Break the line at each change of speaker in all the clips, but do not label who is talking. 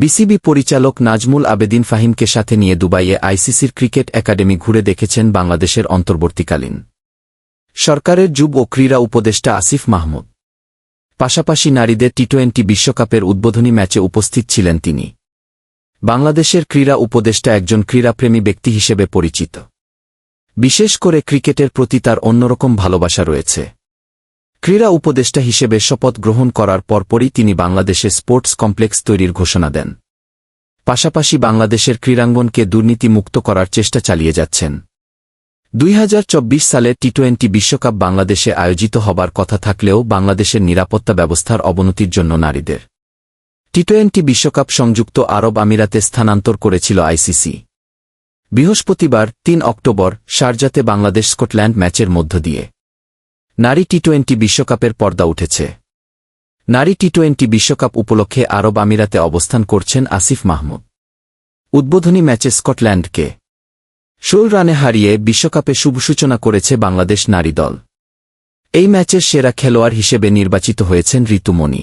BCB পরিচালক নাজমুল আবেদিন ফাহিমকে সাথে নিয়ে দুবাইয়ে আইসিসির ক্রিকেট একাডেমি ঘুরে দেখেছেন বাংলাদেশের অন্তর্বর্তীকালীন সরকারের যুব ও ক্রীড়া উপদেষ্টা আসিফ মাহমুদ। পাশাপাশি নারীদের টি টোয়েন্টি বিশ্বকাপের উদ্বোধনী ম্যাচে উপস্থিত ছিলেন তিনি। বাংলাদেশের ক্রীড়া উপদেষ্টা একজন ক্রীড়াপ্রেমী ব্যক্তি হিসেবে পরিচিত। বিশেষ করে ক্রিকেটের প্রতি তার অন্যরকম ভালোবাসা রয়েছে। ক্রীড়া উপদেষ্টা হিসেবে শপথ গ্রহণ করার পরপরই তিনি বাংলাদেশে স্পোর্টস কমপ্লেক্স তৈরির ঘোষণা দেন। পাশাপাশি বাংলাদেশের ক্রীড়াঙ্গনকে দুর্নীতিমুক্ত করার চেষ্টা চালিয়ে যাচ্ছেন। দুই হাজার চব্বিশ সালে টি টোয়েন্টি বিশ্বকাপ বাংলাদেশে আয়োজিত হবার কথা থাকলেও বাংলাদেশের নিরাপত্তা ব্যবস্থার অবনতির জন্য নারীদের। টি টোয়েন্টি বিশ্বকাপ সংযুক্ত আরব আমিরাতে স্থানান্তর করেছিল আইসিসি বৃহস্পতিবার, তিন অক্টোবর শারজাতে বাংলাদেশ স্কটল্যান্ড ম্যাচের মধ্য দিয়ে। নারী টি টোয়েন্টি বিশ্বকাপের পর্দা উঠেছে। নারী টি টোয়েন্টি বিশ্বকাপ উপলক্ষে আরব আমিরাতে অবস্থান করছেন আসিফ মাহমুদ। উদ্বোধনী ম্যাচে স্কটল্যান্ডকে ষোল রানে হারিয়ে বিশ্বকাপে শুভ সূচনা করেছে বাংলাদেশ নারী দল। এই ম্যাচের সেরা খেলোয়াড় হিসেবে নির্বাচিত হয়েছেন ঋতুমণি।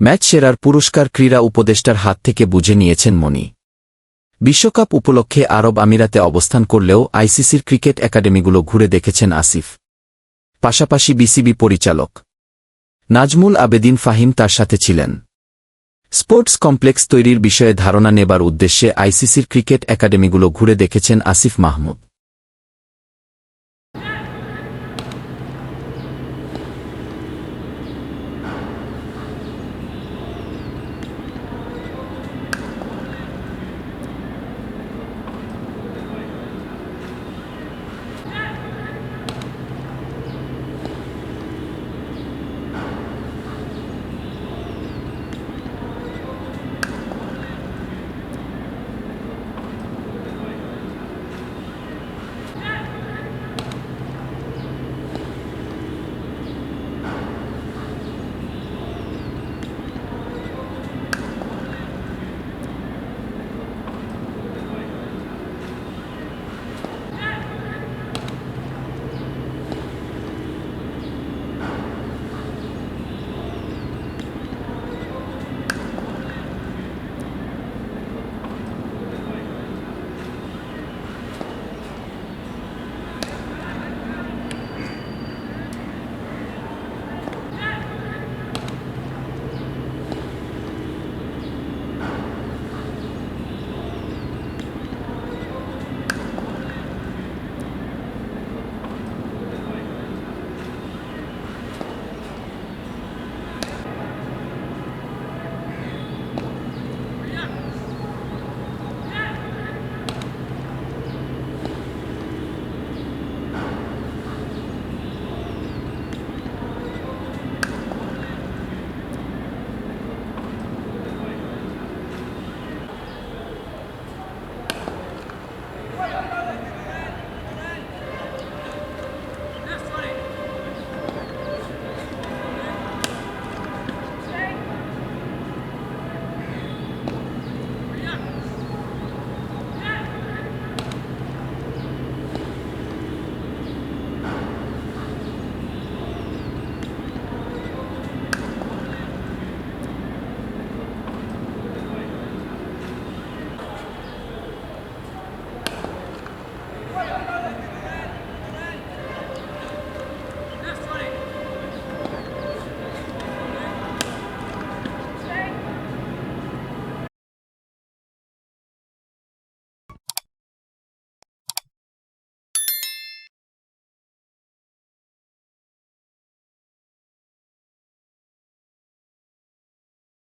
ম্যাচ সেরার পুরস্কার ক্রীড়া উপদেষ্টার হাত থেকে বুঝে নিয়েছেন মণি। বিশ্বকাপ উপলক্ষে আরব আমিরাতে অবস্থান করলেও আইসিসির ক্রিকেট একাডেমিগুলো ঘুরে দেখেছেন আসিফ। পাশাপাশি বিসিবি পরিচালক। নাজমুল আবেদিন ফাহিম তার সাথে ছিলেন। স্পোর্টস কমপ্লেক্স তৈরির বিষয়ে ধারণা নেবার উদ্দেশ্যে আইসিসির ক্রিকেট একাডেমিগুলো ঘুরে দেখেছেন আসিফ মাহমুদ।